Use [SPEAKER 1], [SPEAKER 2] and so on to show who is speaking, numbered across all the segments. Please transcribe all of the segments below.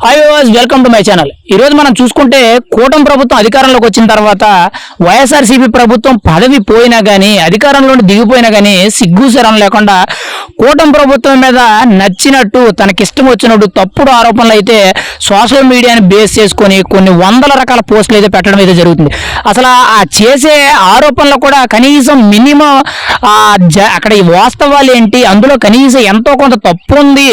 [SPEAKER 1] Hi welcome to my channel ఈ రోజు మనం చూసుకుంటే కూటమి ప్రభుత్వం అధికారంలోకి వచ్చిన తర్వాత వైఎస్ఆర్సీపీ ప్రభుత్వం పదవి పోయినా కానీ అధికారంలో దిగిపోయినా కానీ సిగ్గుశరం లేకుండా కూటమి ప్రభుత్వం మీద నచ్చినట్టు తనకిష్టం వచ్చినట్టు తప్పుడు ఆరోపణలు అయితే సోషల్ మీడియాని బేస్ చేసుకొని కొన్ని వందల రకాల పోస్టులు అయితే పెట్టడం అయితే జరుగుతుంది. అసలు ఆ చేసే ఆరోపణలు కూడా కనీసం మినిమం జ- అక్కడ ఈ వాస్తవాలు ఏంటి? అందులో కనీసం ఎంతో కొంత తప్పు ఉంది.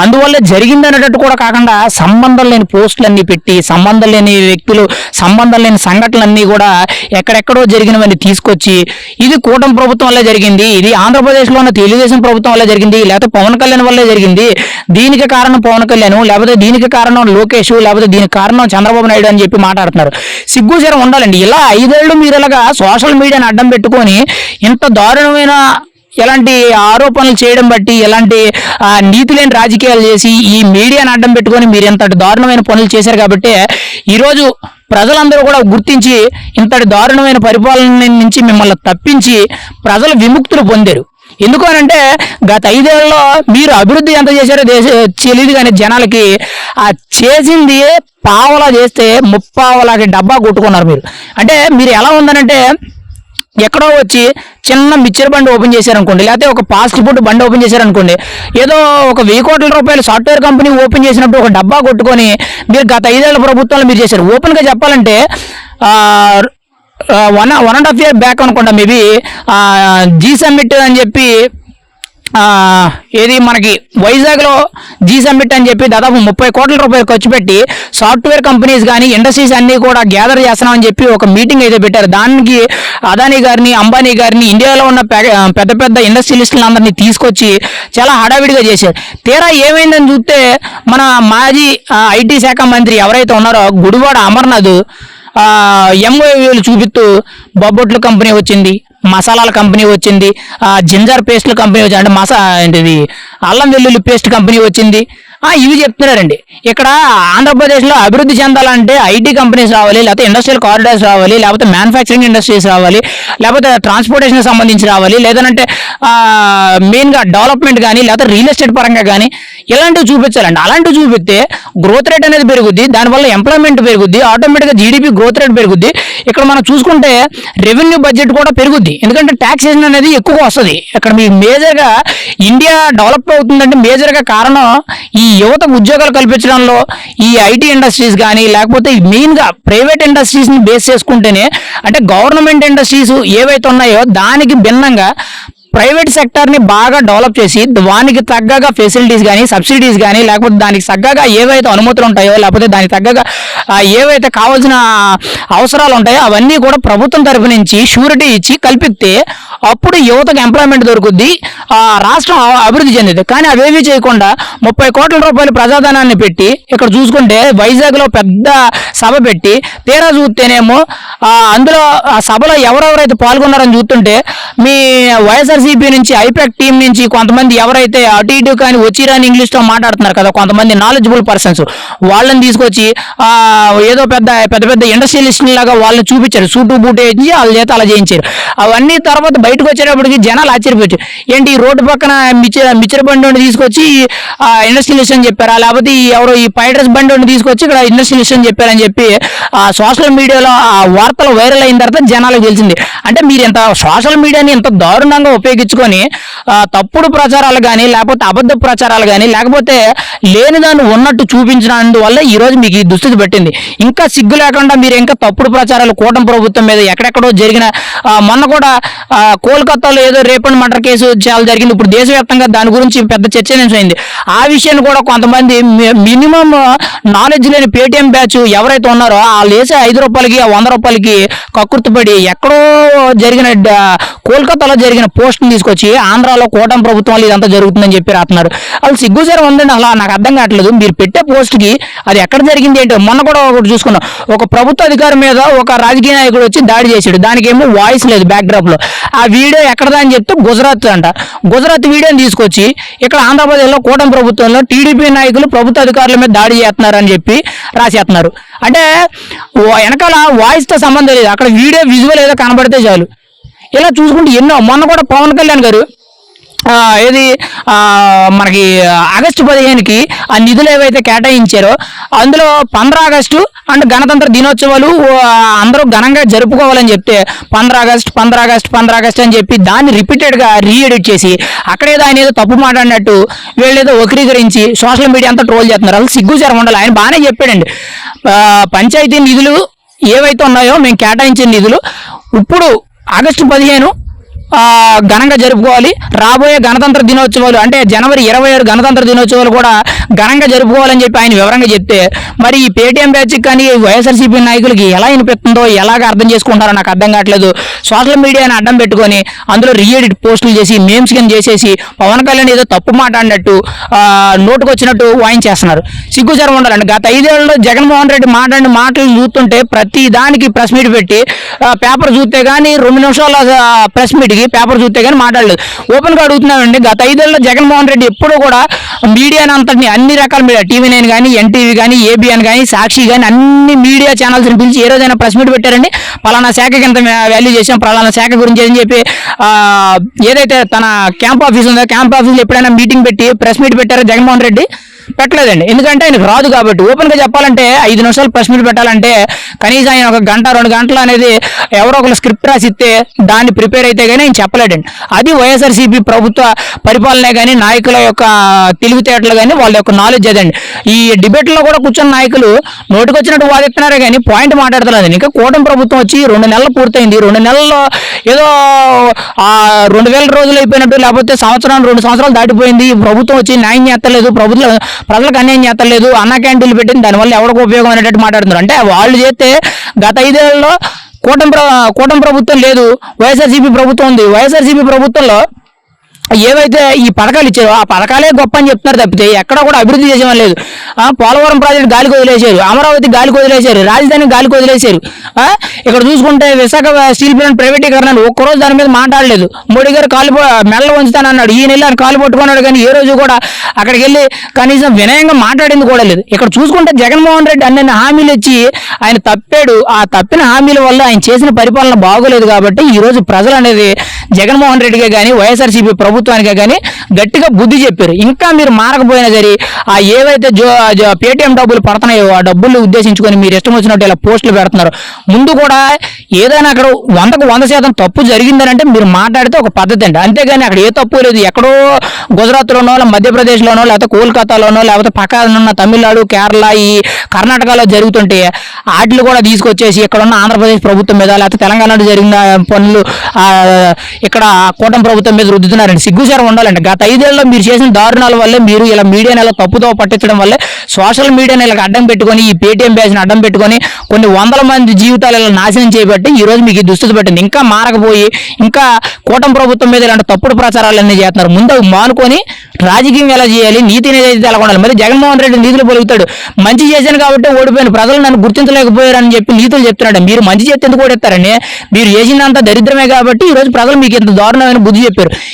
[SPEAKER 1] అందువల్ల జరిగింది అనేటట్టు కూడా కాకుండా సంబంధం లేని పోస్టులన్నీ పెట్టి సంబంధం లేని వ్యక్తులు సంబంధం లేని సంఘటనలన్నీ కూడా ఎక్కడెక్కడో జరిగినవన్నీ తీసుకొచ్చి ఇది కూటమి ప్రభుత్వం వల్లే జరిగింది ఇది ఆంధ్రప్రదేశ్లో ఉన్న తెలుగుదేశం ప్రభుత్వం వల్లే జరిగింది లేకపోతే పవన్ కళ్యాణ్ వల్లే జరిగింది దీనికి కారణం పవన్ కళ్యాణ్ లేకపోతే దీనికి కారణం లోకేష్ లేకపోతే దీనికి కారణం చంద్రబాబు నాయుడు అని చెప్పి మాట్లాడుతున్నారు. సిగ్గుచరం ఉండాలండి. ఇలా ఐదేళ్ళు మీరు ఇలాగా సోషల్ మీడియాని అడ్డం పెట్టుకొని ఇంత దారుణమైన ఎలాంటి ఆరోపణలు చేయడం బట్టి ఎలాంటి నీతి లేని రాజకీయాలు చేసి ఈ మీడియాని అడ్డం పెట్టుకొని మీరు ఎంతటి దారుణమైన పనులు చేశారు కాబట్టి ఈరోజు ప్రజలందరూ కూడా గుర్తించి ఇంతటి దారుణమైన పరిపాలన నుంచి మిమ్మల్ని తప్పించి ప్రజలు విముక్తులు పొందారు. ఎందుకు అనంటే గత ఐదేళ్ళలో మీరు అభివృద్ధి ఎంత చేశారో దేశ తెలియదు కానీ జనాలకి ఆ చేసింది పావలా చేస్తే ముప్పావలాకి డబ్బా కొట్టుకున్నారు మీరు. అంటే మీరు ఎలా ఉందనంటే ఎక్కడో వచ్చి చిన్న మిక్చర్ బండి ఓపెన్ చేశారనుకోండి లేకపోతే ఒక ఫాస్ట్ ఫుడ్ బండి ఓపెన్ చేశారనుకోండి ఏదో ఒక వెయ్యి కోట్ల రూపాయలు సాఫ్ట్వేర్ కంపెనీ ఓపెన్ చేసినట్టు ఒక డబ్బా కొట్టుకొని మీరు గత ఐదేళ్ళ ప్రభుత్వంలో మీరు చేశారు. ఓపెన్గా చెప్పాలంటే one one and half year back అనుకుంటా మేబీ జీ సమ్మిట్ అని చెప్పి ఏది మనకి వైజాగ్లో జీ సమ్మిట్ అని చెప్పి దాదాపు ముప్పై కోట్ల రూపాయలు ఖర్చు పెట్టి సాఫ్ట్వేర్ కంపెనీస్ కానీ ఇండస్ట్రీస్ అన్నీ కూడా గ్యాదర్ చేస్తున్నామని చెప్పి ఒక మీటింగ్ అయితే పెట్టారు. దానికి అదానీ గారిని అంబానీ గారిని ఇండియాలో ఉన్న పెద్ద పెద్ద ఇండస్ట్రియలిస్టులను అందరినీ తీసుకొచ్చి చాలా హడావిడిగా చేశారు. తీరా ఏమైందని చూస్తే మన మాజీ ఐటీ శాఖ మంత్రి ఎవరైతే ఉన్నారో గుడివాడ అమర్నాథ్ ఎంఓవీలు చూపిస్తూ బొబ్బొట్ల కంపెనీ వచ్చింది మసాలాల కంపెనీ వచ్చింది జింజర్ పేస్ట్ల కంపెనీ వచ్చింది. అంటే మసా ఏంటిది అల్లం వెల్లుల్లి పేస్ట్ కంపెనీ వచ్చింది. ఇవి చెప్తున్నారండి. ఇక్కడ ఆంధ్రప్రదేశ్లో అభివృద్ధి చెందాలంటే ఐటీ కంపెనీస్ రావాలి లేకపోతే ఇండస్ట్రియల్ కారిడార్స్ రావాలి లేకపోతే మ్యానుఫ్యాక్చరింగ్ ఇండస్ట్రీస్ రావాలి లేకపోతే ట్రాన్స్పోర్టేషన్కి సంబంధించి రావాలి లేదంటే మెయిన్గా డెవలప్మెంట్ కానీ లేకపోతే రియల్ ఎస్టేట్ పరంగా కానీ ఇలాంటివి చూపించాలండి. అలాంటివి చూపిస్తే గ్రోత్ రేట్ అనేది పెరుగుద్ది దానివల్ల ఎంప్లాయ్మెంట్ పెరుగుద్ది ఆటోమేటిక్గా జీడిపి గ్రోత్ రేట్ పెరుగుద్ది. ఇక్కడ మనం చూసుకుంటే రెవెన్యూ బడ్జెట్ కూడా పెరుగుద్ది. ఎందుకంటే ట్యాక్సేషన్ అనేది ఎక్కువగా వస్తుంది. ఇక్కడ మీ మేజర్గా ఇండియా డెవలప్ అవుతుందంటే మేజర్గా కారణం ఈ యువతకు ఉద్యోగాలు కల్పించడంలో ఈ ఐటీ ఇండస్ట్రీస్ కానీ లేకపోతే మెయిన్గా ప్రైవేట్ ఇండస్ట్రీస్ని బేస్ చేసుకుంటేనే అంటే గవర్నమెంట్ ఇండస్ట్రీస్ ఏవైతే ఉన్నాయో దానికి భిన్నంగా ప్రైవేట్ సెక్టార్ని బాగా డెవలప్ చేసి దానికి తగ్గగా ఫెసిలిటీస్ కానీ సబ్సిడీస్ కానీ లేకపోతే దానికి తగ్గగా ఏవైతే అనుమతులు ఉంటాయో లేకపోతే దానికి తగ్గగా ఏవైతే కావాల్సిన అవసరాలు ఉంటాయో అవన్నీ కూడా ప్రభుత్వం తరపు నుంచి షూరిటీ ఇచ్చి కల్పిస్తే అప్పుడు యువతకు ఎంప్లాయ్మెంట్ దొరుకుద్ది ఆ, రాష్ట్రం అభివృద్ధి చెందింది కానీ అవేవి చేయకుండా ముప్పై కోట్ల రూపాయలు ప్రజాధనాన్ని పెట్టి ఇక్కడ చూసుకుంటే వైజాగ్లో పెద్ద సభ పెట్టి తీరా చూస్తేనేమో అందులో ఆ సభలో ఎవరెవరైతే పాల్గొన్నారని చూస్తుంటే మీ వైఎస్ఆర్సీపీ నుంచి ఐపాక్ టీం నుంచి కొంతమంది ఎవరైతే అటు ఇటు కానీ వచ్చిరాని ఇంగ్లీష్లో మాట్లాడుతున్నారు కదా కొంతమంది నాలెడ్జబుల్ పర్సన్స్ వాళ్ళని తీసుకొచ్చి ఏదో పెద్ద పెద్ద పెద్ద ఇండస్ట్రియలిస్ట్ లాగా వాళ్ళని చూపించారు. సూటు బూటు వేయించి వాళ్ళ చేత అలా చేయించారు. అవన్నీ తర్వాత బయటకు వచ్చేటప్పటికి జనాలు ఆశ్చర్యపోయారు. ఏంటి ఈ రోడ్డు పక్కన మిచ్చర్ మిచ్చర్ బండి ఒకటి తీసుకొచ్చి ఇండస్ట్రియలిస్ట్ అని చెప్పారా? లేకపోతే ఎవరో ఈ పైడ్రస్ బండి ఒకటి తీసుకొచ్చి ఇక్కడ ఇండస్ట్రియలిస్ట్ అని చెప్పారని చెప్పి ఆ సోషల్ మీడియాలో ఆ వార్తలు వైరల్ అయిన తర్వాత జనాలకు తెలిసింది. అంటే మీరు ఇంత సోషల్ మీడియాని ఇంత దారుణంగా ఉపయోగించుకొని తప్పుడు ప్రచారాలు కానీ లేకపోతే అబద్ధ ప్రచారాలు కానీ లేకపోతే లేని దాన్ని ఉన్నట్టు చూపించినందువల్ల ఈ రోజు మీకు ఈ దుస్థితి పెట్టింది. ఇంకా సిగ్గు లేకుండా మీరు ఇంకా తప్పుడు ప్రచారాలు కూటమి ప్రభుత్వం మీద ఎక్కడెక్కడో జరిగిన మొన్న కూడా కోల్కతాలో ఏదో రేప్ అండ్ మర్డర్ కేసు చాలా జరిగింది. ఇప్పుడు దేశవ్యాప్తంగా దాని గురించి పెద్ద చర్చనీయమైంది ఆ విషయాన్ని కూడా కొంతమంది మినిమం నాలెడ్జ్ లేని పేటిఎం బ్యాచ్ ఎవరైతే ఉన్నారో వాళ్ళు వేసే ఐదు రూపాయలకి ఆ వంద రూపాయలకి కక్కుర్తిపడి ఎక్కడో జరిగిన కోల్కతాలో జరిగిన పోస్ట్ తీసుకొచ్చి ఆంధ్రాలో కూటమి ప్రభుత్వం ఇదంతా జరుగుతుందని చెప్పి రాస్తున్నారు. వాళ్ళు సిగ్గుసారం ఉందండి అలా నాకు అర్థం కావట్లేదు. మీరు పెట్టే పోస్ట్కి అది ఎక్కడ జరిగింది ఏంటో మొన్న కూడా ఒకటి చూసుకున్నాం. ఒక ప్రభుత్వ అధికారి మీద ఒక రాజకీయ నాయకుడు వచ్చి దాడి చేశాడు. దానికి ఏమో వాయిస్ లేదు బ్యాక్డ్రాప్లో ఆ వీడియో ఎక్కడదా అని చెప్తే గుజరాత్ అంట. గుజరాత్ వీడియోని తీసుకొచ్చి ఇక్కడ ఆంధ్రప్రదేశ్లో కూటమి ప్రభుత్వంలో టీడీపీ నాయకులు ప్రభుత్వ అధికారుల మీద దాడి చేస్తున్నారని చెప్పి రాసేస్తున్నారు. అంటే వెనకాల వాయిస్తో సంబంధం లేదు. అక్కడ వీడియో విజువల్ ఏదో కనబడితే చాలు. ఇలా చూసుకుంటే ఎన్నో. మొన్న కూడా పవన్ కళ్యాణ్ గారు ఏది మనకి ఆగస్టు పదిహేనుకి ఆ నిధులు ఏవైతే కేటాయించారో అందులో పంద్ర ఆగస్టు అండ్ గణతంత్ర దినోత్సవాలు అందరూ ఘనంగా జరుపుకోవాలని చెప్తే పంద్ర ఆగస్ట్ పంద్ర ఆగస్ట్ పంద్ర ఆగస్ట్ అని చెప్పి దాన్ని రిపీటెడ్గా రీఎడిట్ చేసి అక్కడేదో ఆయన ఏదో తప్పు మాట్లాడినట్టు వీళ్ళేదో వక్రీకరించి సోషల్ మీడియా అంతా ట్రోల్ చేస్తున్నారు. అసలు సిగ్గుచారం ఉండాలి. ఆయన బాగానే చెప్పాడండి. పంచాయతీ నిధులు ఏవైతే ఉన్నాయో మేము కేటాయించిన నిధులు ఇప్పుడు ఆగస్టు పదిహేను ఘనంగా జరుపుకోవాలి. రాబోయే గణతంత్ర దినోత్సవాలు అంటే జనవరి ఇరవై ఆరు గణతంత్ర దినోత్సవాలు కూడా ఘనంగా జరుపుకోవాలని చెప్పి ఆయన వివరంగా చెప్తే మరి ఈ పేటీఎం బ్యాచ్ కానీ వైఎస్ఆర్సీపీ నాయకులకి ఎలా వినిపిస్తుందో ఎలాగ అర్థం చేసుకుంటారో నాకు అర్థం కావట్లేదు. సోషల్ మీడియాని అడ్డం పెట్టుకొని అందులో రీఎడిట్ పోస్టులు చేసి మేమ్స్ కింద చేసేసి పవన్ కళ్యాణ్ ఏదో తప్పు మాట్లాడినట్టు నోటుకొచ్చినట్టు వాయించేస్తున్నారు సిగ్గుచరం ఉండాలండి. గత ఐదేళ్ళలో జగన్మోహన్ రెడ్డి మాట్లాడిన మాటలు చూస్తుంటే ప్రతి దానికి ప్రెస్ మీట్ పెట్టి పేపర్ చూస్తే కానీ రెండు నిమిషాల ప్రెస్ మీట్కి పేపర్ చూస్తే కానీ మాట్లాడలేదు. ఓపెన్గా అడుగుతున్నామండి గత ఐదేళ్ళలో జగన్మోహన్ రెడ్డి ఎప్పుడూ కూడా మీడియాని అంతటిని అన్ని రకాల మీడియా టీవీ నైన్ కానీ ఎన్టీవీ కానీ ఏబిఎన్ కానీ సాక్షి కానీ అన్ని మీడియా ఛానల్స్ని పిలిచి ఏ రోజైనా ప్రెస్ మీట్ పెట్టారండి. పలానా శాఖకి ఎంత వాల్యూ చేసాం పలానా శాఖ గురించి అని చెప్పి ఏదైతే తన క్యాంప్ ఆఫీస్ ఉందో క్యాంప్ ఆఫీస్లో ఎప్పుడైనా మీటింగ్ పెట్టి ప్రెస్ మీట్ పెట్టారో జగన్మోహన్ రెడ్డి పెట్టలేదండి. ఎందుకంటే ఆయనకు రాదు కాబట్టి. ఓపెన్గా చెప్పాలంటే ఐదు నిమిషాలు ప్రెస్ మీట్ పెట్టాలంటే కనీసం ఆయన ఒక గంట రెండు గంటలు అనేది ఎవరో ఒకరు స్క్రిప్ట్ రాసిస్తే దాన్ని ప్రిపేర్ అయితే కానీ ఆయన చెప్పలేడండి. అది వైఎస్ఆర్సీపీ ప్రభుత్వ పరిపాలనే కానీ నాయకుల యొక్క తెలివితేటలు కానీ వాళ్ళ యొక్క నాలెడ్జ్ అదండి. ఈ డిబేట్లో కూడా కూర్చున్న నాయకులు నోటికొచ్చినట్టు వాదిస్తున్నారే కానీ పాయింట్ మాట్లాడతలేదు. ఇంకా కూటమి ప్రభుత్వం వచ్చి రెండు నెలలు పూర్తయింది. రెండు నెలల్లో ఏదో ఆ రెండు వేల రోజులు అయిపోయినట్టు లేకపోతే సంవత్సరం రెండు సంవత్సరాలు దాటిపోయింది. ప్రభుత్వం వచ్చి న్యాయం చేస్తలేదు. ప్రభుత్వం ప్రజలకు అన్యాయం చేస్తలేదు. అన్న క్యాంటీన్లు పెట్టింది. దానివల్ల ఎవరికి ఉపయోగం అనేటట్టు మాట్లాడుతున్నారు. అంటే వాళ్ళు చేస్తే గత ఐదేళ్ళలో కూటమి ప్ర- కూటమి ప్రభుత్వం లేదు వైఎస్ఆర్సీపీ ప్రభుత్వం ఉంది. వైఎస్ఆర్సీపీ ప్రభుత్వంలో ఏవైతే ఈ పథకాలు ఇచ్చారో ఆ పథకాలే గొప్ప అని చెప్తున్నారు తప్పితే ఎక్కడ కూడా అభివృద్ధి చేసేవాళ్ళు లేదు. పోలవరం ప్రాజెక్ట్ గాలికి వదిలేశారు అమరావతి గాలికి వదిలేశారు రాజధాని గాలికి వదిలేశారు. ఇక్కడ చూసుకుంటే విశాఖ స్టీల్ ప్లాంట్ ప్రైవేటీకరణ అని ఒక్కరోజు దాని మీద మాట్లాడలేదు. మోడీ గారు కాలు మెల్ల మెడలు వంచుతానన్నాడు. ఈ నెల ఆయన కాలు పట్టుకున్నాడు కానీ ఏ రోజు కూడా అక్కడికి వెళ్ళి కనీసం వినయంగా మాట్లాడింది కూడా లేదు. ఇక్కడ చూసుకుంటే జగన్మోహన్ రెడ్డి అన్ని హామీలు ఇచ్చి ఆయన తప్పాడు. ఆ తప్పిన హామీల వల్ల ఆయన చేసిన పరిపాలన బాగోలేదు కాబట్టి ఈ రోజు ప్రజలు అనేది జగన్మోహన్ రెడ్డిగా కానీ వైఎస్ఆర్సీపీ ప్రభుత్వానికే కానీ గట్టిగా బుద్ధి చెప్పారు. ఇంకా మీరు మారకపోయినా సరే ఆ ఏవైతే జో పేటీఎం డబ్బులు పడుతున్నాయో ఆ డబ్బులు ఉద్దేశించుకొని మీరు ఇష్టం వచ్చినట్టు ఇలా పోస్టులు పెడుతున్నారు. ముందు కూడా ఏదైనా అక్కడ వందకు వంద శాతం తప్పు జరిగిందని అంటే మీరు మాట్లాడితే ఒక పద్ధతి అండి. అంతేగాని అక్కడ ఏ తప్పు లేదు. ఎక్కడో గుజరాత్లోనో లేదా మధ్యప్రదేశ్లోనో లేకపోతే కోల్కతాలోనో లేకపోతే పక్కన ఉన్న తమిళనాడు కేరళ ఈ కర్ణాటకలో జరుగుతుంటే వాటిని కూడా తీసుకొచ్చేసి ఇక్కడ ఉన్న ఆంధ్రప్రదేశ్ ప్రభుత్వం మీద లేకపోతే తెలంగాణలో జరిగిన పనులు ఇక్కడ కూటమి ప్రభుత్వం మీద రుద్దుతున్నారండి. సిగ్గుచారం ఉండాలండి. గత ఐదేళ్ళలో మీరు చేసిన దారుణాల వల్లే మీరు ఇలా మీడియాని ఇలా తప్పుతో పట్టించడం వల్లే సోషల్ మీడియాని ఇలా అడ్డం పెట్టుకొని ఈ పేటీఎం బ్యాచ్ని అడ్డం పెట్టుకొని కొన్ని వందల మంది జీవితాలు ఇలా నాశనం చేయబట్టి ఈ రోజు మీకు ఈ దుస్థితి పెట్టింది. ఇంకా మారకపోయి ఇంకా కూటమి ప్రభుత్వం మీద ఇలాంటి తప్పుడు ప్రచారాలన్నీ చేస్తున్నారు. ముందు మానుకొని రాజకీయం ఎలా చేయాలి? నీతి నిజాయితీ ఎలా ఉండాలి మరి జగన్మోహన్ రెడ్డి నీతులు పొలుగుతాడు. మంచి చేశాను కాబట్టి ఓడిపోయిన. ప్రజలు నన్ను గుర్తించలేకపోయారని చెప్పి నీతులు చెప్తున్నాడు. మీరు మంచి చేస్తే ఎందుకు ఓడిస్తారని మీరు చేసినంత దరిద్రమే కాబట్టి ఈ రోజు ప్రజలు మీకు ఇంత దారుణమైన బుద్ధి చెప్పారు.